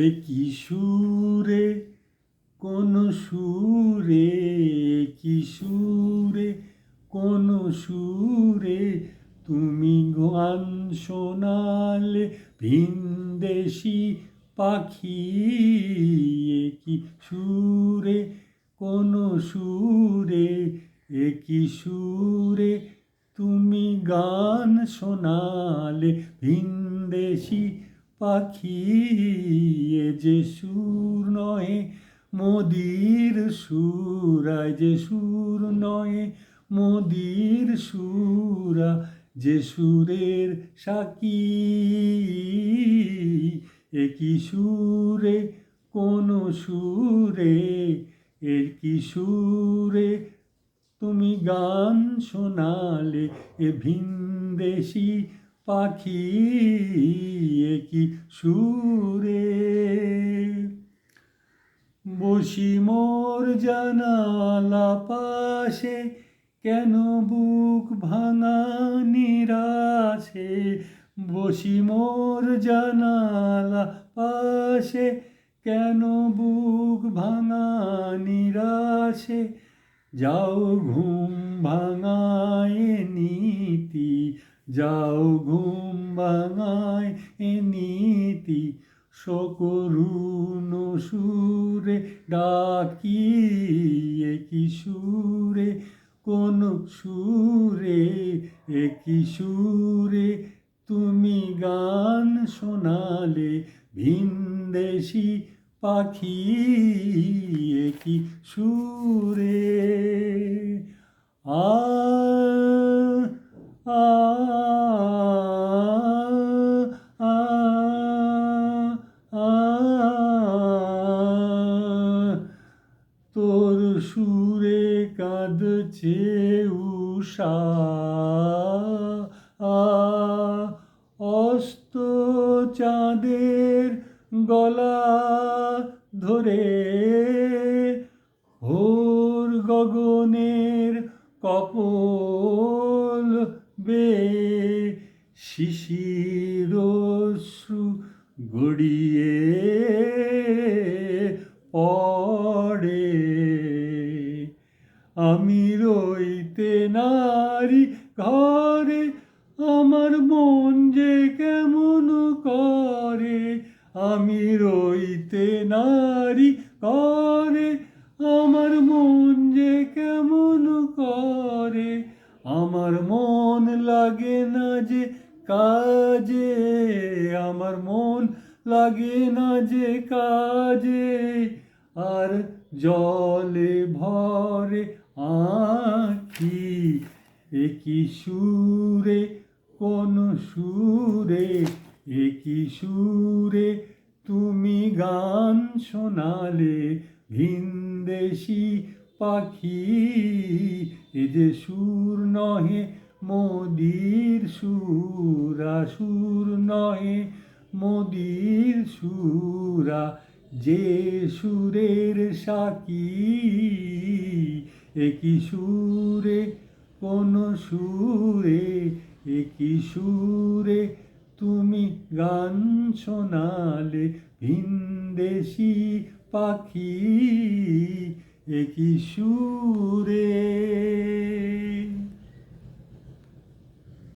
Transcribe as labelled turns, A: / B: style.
A: এ কি কোন সুরে কি কোন সুরে, তুমি গান শোনালে ভিনদেশি পাখি, এ কি সুরে, কোন সুরে, এ কি সুরে, তুমি গান শোনালে ভিনদেশি পাখি, এ যে সুর নয় মোদির সুরা যে সুর নয় মোদির সুরা যে সুরের সাকি। একই সুরে, কোন সুরে, এর কি সুরে? তুমি গান শোনালে এ ভিনদেশি পাখি। একই সুরে? বসি মোর জানালা পাশে, কেন বুক ভাঙা নিরাশে? বসি মোর জানালা পাশে, কেন বুক ভাঙা নিরাশে? যাও ঘুম ভাঙায় নীতি যাও ঘুম ভাঙায় নীতি, সকরুণ সুরে ডাকি একই সুরে, কোন সুরে একই সুরে? তুমি গান শোনালে ভিনদেশি পাখি একই সুরে? আ তোর সুরে কাঁদছে উষা অস্ত চাঁদের গলা ধরে ভোর গগনের কপল বে শিশির শ্রু গড়িয়ে পড়ে। আমি রইতে নারী ঘরে, আমার মন যে কেমন করে। আমি রইতে নারী করে আমার মন কাজে আমার মন লাগে না যে কাজে, আর জলে ভরে আঁখি একই সুরে, কোন সুরে একই সুরে তুমি গান শোনালে? ভিনদেশি পাখি, এ যে সুর নহে মোদির সুরা সুর নহে, মোদির সুরা যে সুরের সাকি। একই সুরে কোন সুরে, একই সুরে তুমি গান শোনালে ভিনদেশি পাখি। একই সুরে